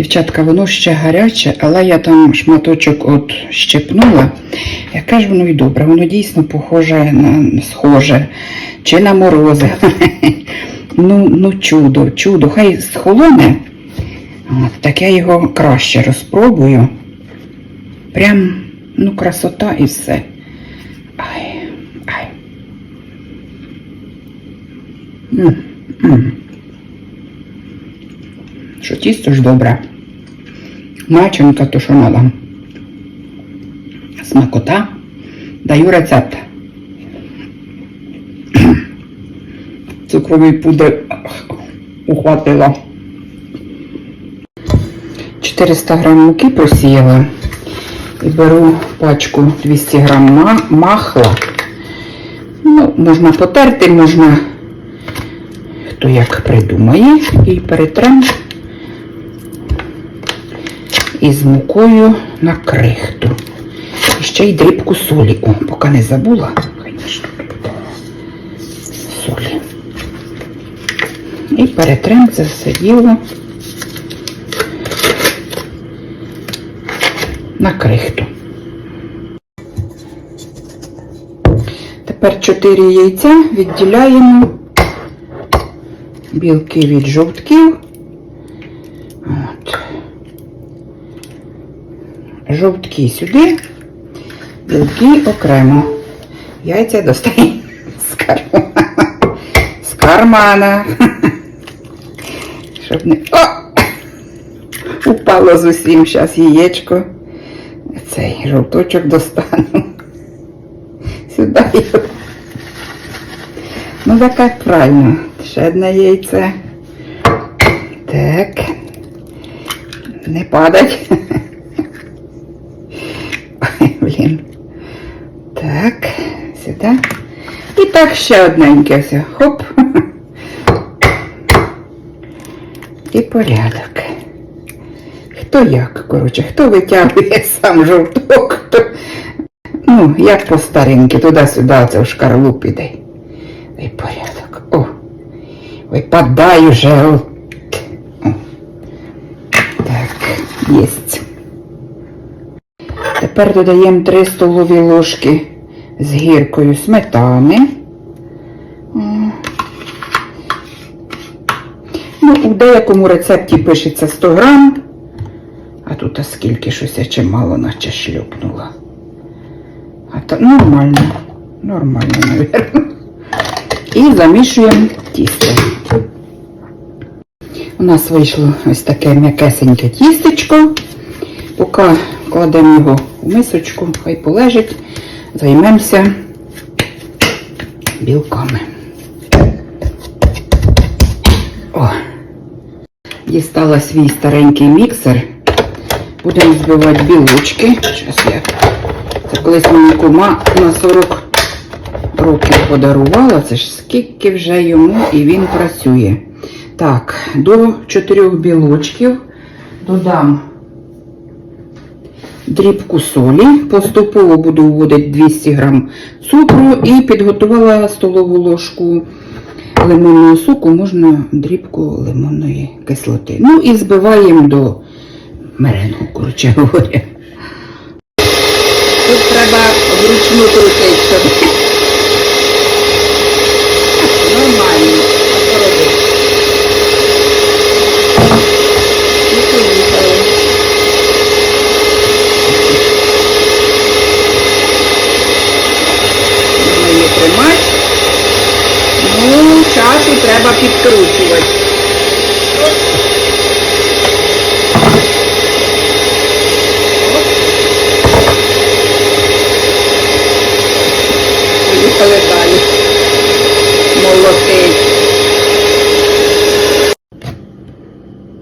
Дівчатка, воно ще гаряче, але я там шматочок от щепнула. Яке ж воно і добре, воно дійсно похоже на схоже. Чи на морози. Ну, ну чудо, чудо. Хай схолоне. Так я його краще розпробую. Прям, ну, красота і все. Ай, ай. Що тісто ж добре. Начинка то. Смакота. Даю рецепт. Цукровий пудр ухватила. 400 грам муки просіяла. І беру пачку 200 грам махла. Ну, можна потерти, можна хто як придумає. І перетрем із мукою на крихту. І ще й дрібку солі. О, поки не забула, звісно, солі. І перетрем це все діло на крихту. Тепер 4 яйця відділяємо білки від жовтків. От. Жовтки сюди, білки окремо. Яйця достаємо з кармана. З кармана. Щоб не... О! Упало з усім зараз яєчко. Цей жовточок достану. Сюди. Ну так правильно. Ще одне яйце. Так. Не падать. Ой, блін. Так, сюди. І так ще одненьке все. Хоп. І порядок. Хто як, коротше, хто витягує сам жовток, хто. Ну, як по старинки, туди-сюди, це в шкарлуп іде. І порядок. О! Випадай уже. Так, єсть. Тепер додаємо 3 столові ложки з гіркою сметани. Ну, у деякому рецепті пишеться 100 грам, а тут а скільки щось я чимало наче шлюпнула. А то нормально, нормально, мабуть. І замішуємо тісто. У нас вийшло ось таке м'якесеньке тістечко. Поки кладемо його в мисочку, хай полежить, займемося білками. О, дістала свій старенький міксер. Будемо збивати білочки. Щас я. Це колись мені кума на 40 років подарувала. Це ж скільки вже йому і він працює. Так, до 4 білочків додам дрібку солі. Поступово буду вводити 200 грам цукру і підготувала столову ложку лимонного соку, можна дрібку лимонної кислоти. Ну і збиваємо до меренгу, коротше говоря. Тут треба вручну крутити, щоб нормально. а що робити? І поїхали. Можна її тримати. Ну, треба підкручувати. Поїхали далі. Молотить.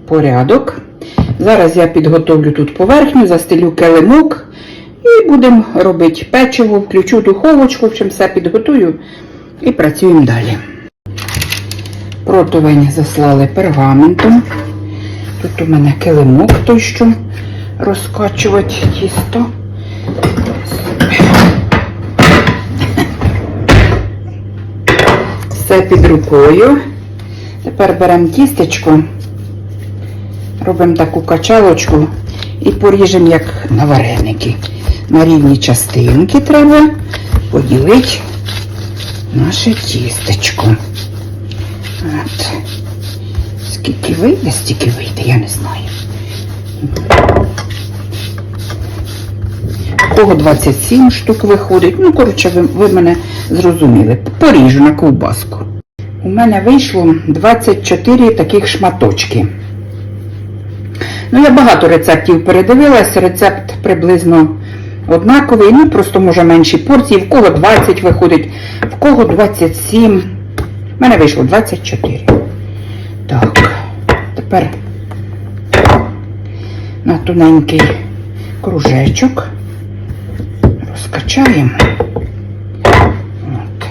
Порядок. Зараз я підготовлю тут поверхню, застелю килимок і будемо робити печиво, включу духовочку, в чим все підготую і працюємо далі. Противень заслали пергаментом. Тут у мене килимок той, що розкачувати тісто. Все під рукою. Тепер беремо тістечко Робимо таку качалочку і поріжемо як на вареники. На рівні частинки треба поділити наше тістечко. От. Скільки вийде, стільки вийде, я не знаю. Кого 27 штук виходить. Ну, коротше, ви, ви мене зрозуміли. Поріжу на ковбаску. У мене вийшло 24 таких шматочки. Ну, я багато рецептів передивилась, рецепт приблизно однаковий, ну просто може менші порції, в кого 20 виходить, в кого 27. У мене вийшло 24. Так, тепер на тоненький кружечок розкачаємо. От.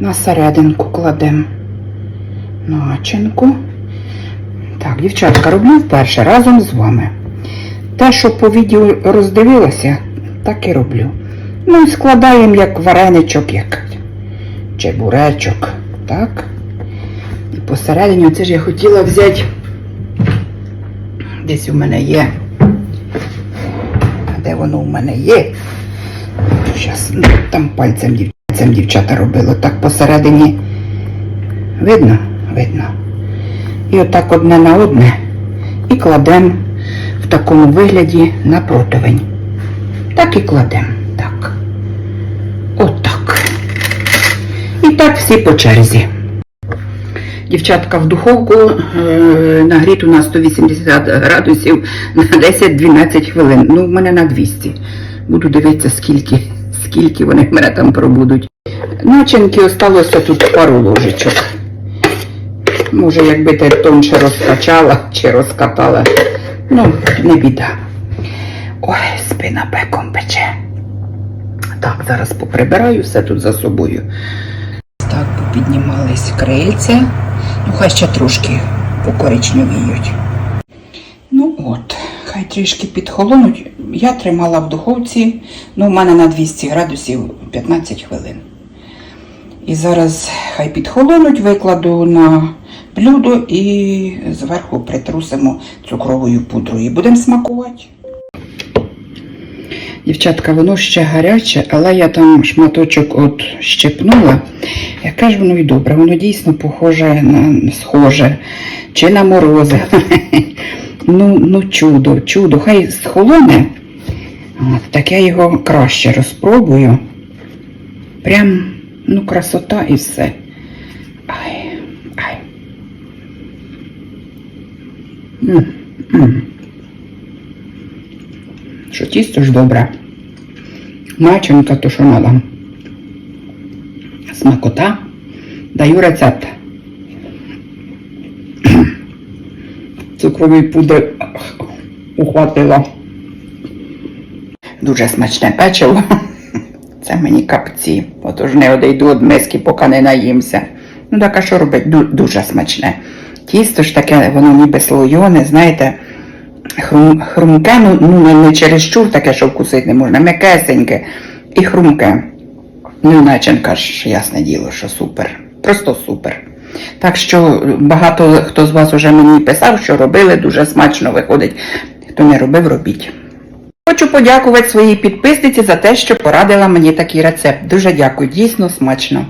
На серединку кладемо начинку. Так, дівчатка, роблю вперше разом з вами. Те, що по відео роздивилася, так і роблю. Ну і складаємо як вареничок, як чебуречок. Так. І посередині, це ж я хотіла взяти. Десь у мене є. А де воно у мене є? Щас, ну, там пальцем, дів- дівчата робило. Так посередині. Видно? Видно. І отак одне на одне. І кладемо в такому вигляді на противень. Так і кладемо. Так. Отак. І так всі по черзі. Дівчатка в духовку нагріту на 180 градусів на 10-12 хвилин. Ну, в мене на 200. Буду дивитися, скільки, скільки вони в мене там пробудуть. Начинки осталося тут пару ложечок. Може, якби ти тонше розкачала чи розкатала. Ну, не біда. Ой, спина пеком пече. Так, зараз поприбираю все тут за собою. Так, попіднімались крильця. Ну, хай ще трошки покоричневіють. Ну от, хай трішки підхолонуть. Я тримала в духовці, ну, у мене на 200 градусів 15 хвилин. І зараз хай підхолонуть, викладу на блюдо і зверху притрусимо цукровою пудрою. Будемо смакувати. Дівчатка, воно ще гаряче, але я там шматочок от щепнула. Яке ж воно і добре, воно дійсно похоже на схоже, чи на морози. Ну, ну чудо, чудо. Хай схолоне. Так я його краще розпробую. Прям, ну, красота і все. Ай, ай. М, м. Що тісто ж добре. Начинка то що надо. Смакота. Даю рецепт. Цукровий пудри ухватила. Дуже смачне печиво. Це мені капці. Отож не одійду від миски, поки не наїмся. Ну так що робить? Дуже смачне. Тісто ж таке, воно ніби слойоне, знаєте, хрумке, ну, ну не, не чересчур таке, що вкусити не можна, м'якесеньке і хрумке. Ну, начинка ж, ясне діло, що супер. Просто супер. Так що багато хто з вас уже мені писав, що робили, дуже смачно виходить. Хто не робив, робіть. Хочу подякувати своїй підписниці за те, що порадила мені такий рецепт. Дуже дякую, дійсно смачно.